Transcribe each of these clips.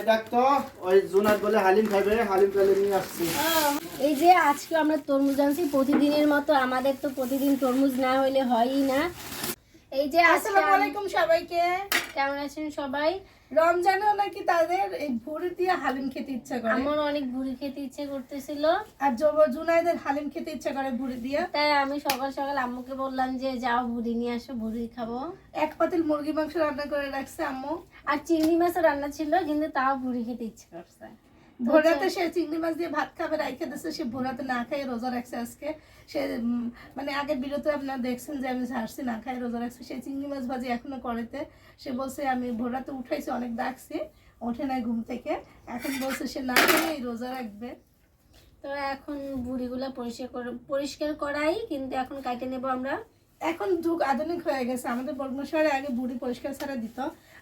এই তো ওই জুনাত বলে হালিম খাবে হালিম পেলে নিয়ে আসছি। এই যে আজকে আমরা তরমুজ আনছি প্রতিদিনের মতো আমাদের তো প্রতিদিন তরমুজ না হইলে হয়ই না। এই যে আজকে আসসালামু আলাইকুম সবাইকে। কেমন আছেন সবাই? রমজানেও নাকি তাদের এই ভুড়ি দিয়ে হালিম খেতে ইচ্ছা করে। আমার অনেক ভুড়ি খেতে ইচ্ছে করতেছিল। আর জুনাইদের হালিম খেতে ইচ্ছা করে ভুড়ি দিয়ে। তাই আমি সকাল সকাল আম্মুকে বললাম যে যাও ভুড়ি নিয়ে আসো ভুড়ি খাব। এক পাতিল মুরগি মাংস রান্না করে রাখছে আম্মু। আর চিংড়ি মাছও রান্না ছিল কিন্তু তাও ভুড়ি খেতে ইচ্ছে করছে। ভোরাতে সে চিংড়ি মাছ দিয়ে ভাত খাবে রাইখে দিচ্ছে সে ভোরাতে না খাই রোজা রাখছে আজকে। সে মানে আগের বিরতে আপনারা দেখছেন যে আমি হাসছি না খাই রোজা রাখছি। সে চিংড়ি মাছ ভাজি এখনও করেতে। সে বলছে আমি ভোরাতে উঠাইছি অনেক ডাকছি ওঠে নাই ঘুম থেকে। এখন বলছে সে না খেয়ে রোজা রাখবে। তো এখন ভুড়িগুলো পরিষ্কার করে পরিষ্কার করাই কিন্তু এখন কাটে নেব আমরা? এখন যুগ আধুনিক হয়ে গেছে। আমাদের বর্গনা শহরে আগে বুড়ি পরিষ্কার ছাড়া দিত,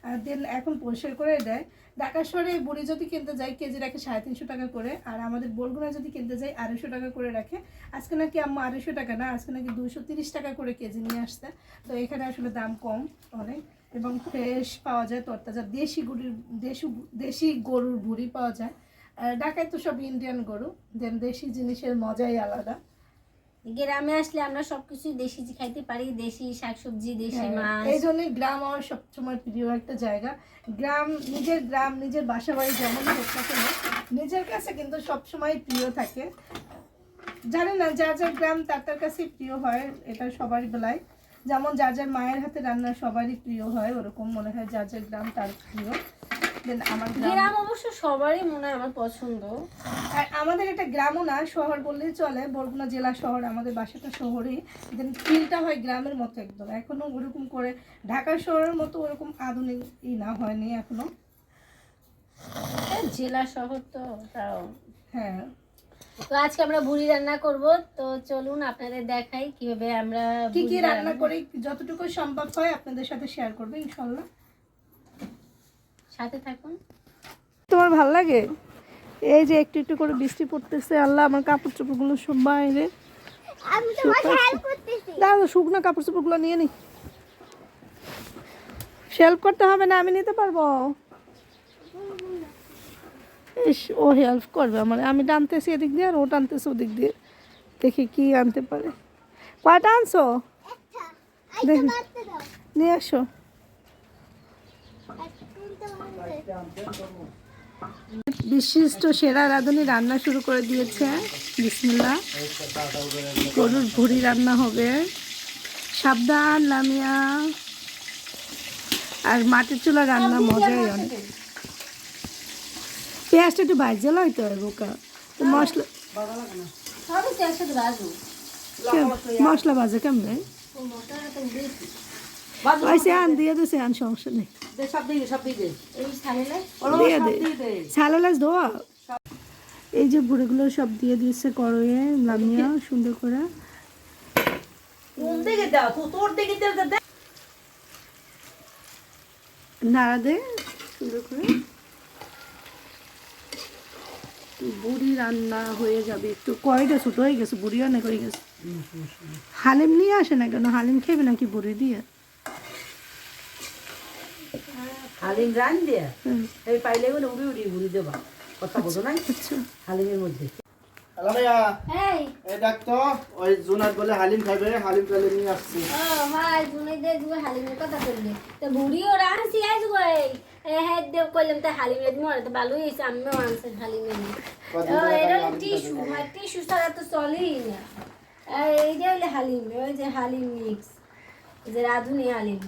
আর দেন এখন পরিষ্কার করে দেয়। ঢাকা শহরে বুড়ি যদি কিনতে যাই কেজি রাখে সাড়ে তিনশো টাকা করে, আর আমাদের বরগুনা যদি কিনতে যাই আড়াইশো টাকা করে রাখে। আজকে নাকি আম্মা আড়াইশো টাকা না, আজকে নাকি দুশো তিরিশ টাকা করে কেজি নিয়ে আসতে তো এখানে আসলে দাম কম অনেক, এবং ফ্রেশ পাওয়া যায় তরতাজা। দেশি গুড়ির, দেশি দেশি গরুর বুড়ি পাওয়া যায়। ঢাকায় তো সব ইন্ডিয়ান গরু, দেন দেশি জিনিসের মজাই আলাদা। গ্রামে আসলে আমরা সবকিছু দেশি খাইতে পারি দেশি শাকসবজি দেশি হ্যাঁ, মাছ। এই জন্যই গ্রাম আমার সবসময় প্রিয় একটা জায়গা। গ্রাম নিজের গ্রাম নিজের বাসা বাড়ি যেমন হোক না কেন নিজের কাছে কিন্তু সবসময় প্রিয় থাকে। জানে না যার যার গ্রাম তার তার কাছেই প্রিয় হয় এটা সবার বেলায়। যেমন যার যার মায়ের হাতে রান্না সবারই প্রিয় হয় ওরকম মনে হয় যার যার গ্রাম তার প্রিয়। দেন আমার গ্রাম অবশ্য সবারই মনে হয় আমার পছন্দ। আর আমাদের এটা গ্রামও না শহর বললেই চলে। বরগুনা জেলা শহর আমাদের বাসাটা শহরেই দেন ফিলটা হয় গ্রামের মতো একদম। এখনও ওরকম করে ঢাকা শহরের মতো ওরকম আধুনিক ই না হয়নি এখনও। এই জেলা শহর তো তাও। হ্যাঁ। তো আজকে আমরা বুড়ি রান্না করব। তো চলুন আপনাদের দেখাই কীভাবে আমরা কি কি রান্না করি যতটুকু সম্ভব হয় আপনাদের সাথে শেয়ার করবে ইনশাল্লাহ। সাথে থাকুন। তোমার ভালো লাগে? এই যে একটু একটু করে বৃষ্টি পড়তেছে আল্লাহ আমার কাপড় চোপড়গুলো সব বাইরে। দাঁড়া শুকনো কাপড় চোপড়গুলো নিয়ে নি। হেল্প করতে হবে না আমি নিতে পারব। ইস ও হেল্প করবে আমার। আমি টানতেছি এদিক দিয়ে আর ও টানতেছে ওদিক দিয়ে। দেখি কি আনতে পারে। কয়টা আনছো? দেখি। নিয়ে আসো। বিশিষ্ট সেরা রাঁধুনি রান্না শুরু করে দিয়েছে। বিসমিল্লা গরুর ভুড়ি রান্না হবে। সাবধান লামিয়া। আর মাটির চুলা রান্না মজাই অনেক। পেঁয়াজটা একটু ভাজে হয় বোকা। মশলা সবই তো একসাথে বাজু কে- মশলা ভাজে কেমনে? আন দিয়ে আন সমস্যা নেই এই দিয়ে দে ছালালাস ধোয়া এই যে সব দিয়ে দিয়েছে কড়ইয়ে লামিয়া সুন্দর করে নাড়া দে সুন্দর করে বুড়ি রান্না হয়ে যাবে একটু কয়টা ছোট হয়ে গেছে বুড়ি অনেক হয়ে গেছে হালিম নিয়ে আসে না কেন হালিম খেবে নাকি বুড়ি দিয়ে হালিম রান দিয়ে এই পাইলে বলে উড়ি উড়ি ঘুরি দেবা। কথা বলতো নাই? আচ্ছা। হালিমের মধ্যে। এই। এই ডাক তো ওই জুনাত বলে হালিম খাবে হালিম পেলে নিয়ে আসছি। ও ভাই তুমি দে তুমি হালিমের কথা করলে তো বুড়ি ওরা গই এ হ্যাঁ দেব কইলাম তো হালিমের মরে তো ভালোই হয়েছে আমিও আনছি হালিমের ও টিস্যু। মানে টিস্যু ছাড়া তো চলেই না। এইটা হলে হালিম ওই যে হালিম মিক্স যে রাঁধুনি হালিম।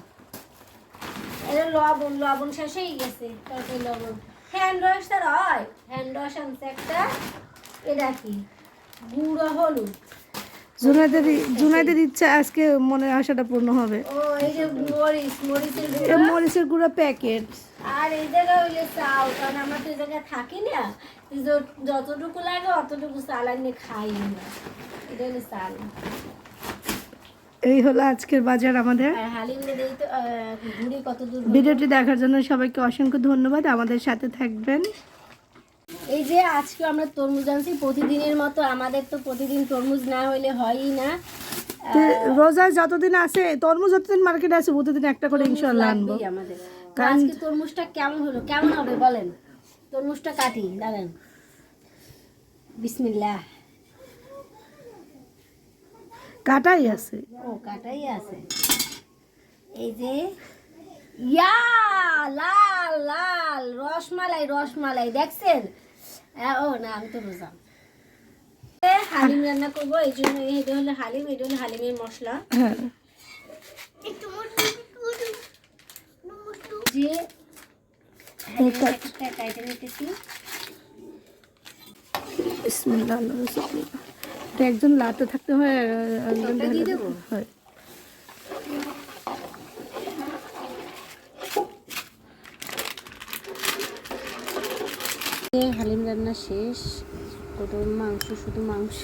এটা লবণ লবণ শেষ হয়ে গেছে। তরকারি লবণ। হ্যান্ড ওয়াশ তার হয়। হ্যান্ড ওয়াশ আনছে একটা। এটা কি? গুঁড়ো হলুদ। জুনাইদের জুনাইদের ইচ্ছা আজকে আশাটা পূর্ণ হবে। ও এই যে মরিচ মরিচের গুঁড়ো। মরিচের গুঁড়া প্যাকেট আর এই হইলে চাল কারণ আমরা তো এই জায়গায় থাকি না যতটুকু লাগে অতটুকু চাল আনিয়ে খাই না এটা হলো চাল। এই হলো আজকের বাজার আমাদের। ভিডিওটি দেখার জন্য সবাইকে অসংখ্য ধন্যবাদ। আমাদের সাথে থাকবেন। এই যে আজকে আমরা তরমুজ আনছি প্রতিদিনের মতো আমাদের তো প্রতিদিন তরমুজ না হইলে হয়ই না। তো রোজায় যতদিন আছে তরমুজ যতদিন মার্কেটে আছে প্রতিদিন একটা করে ইনশাল্লাহ আনব। আজকে তরমুজটা কেমন হলো? কেমন হবে বলেন? তরমুজটা কাটি দাঁড়ান। বিসমিল্লাহ। কাটাই আছে। ও কাটাই আছে। এই যে ইয়া লাল লাল রসমালাই রসমালাই দেখছেন? ও না আমি তো বুঝলাম। এ, হালিম রান্না করব এই জন্য এটা হলো হালিম এটা হলো হালিমের মশলা। হ্যাঁ। যে প্যাকেটটা কাইটে নিতেছি বিসমিল্লাহ এটা একজন লাতে থাকতে হয় আর একজন? হয়। হালিম রান্না শেষ। কত মাংস শুধু মাংস।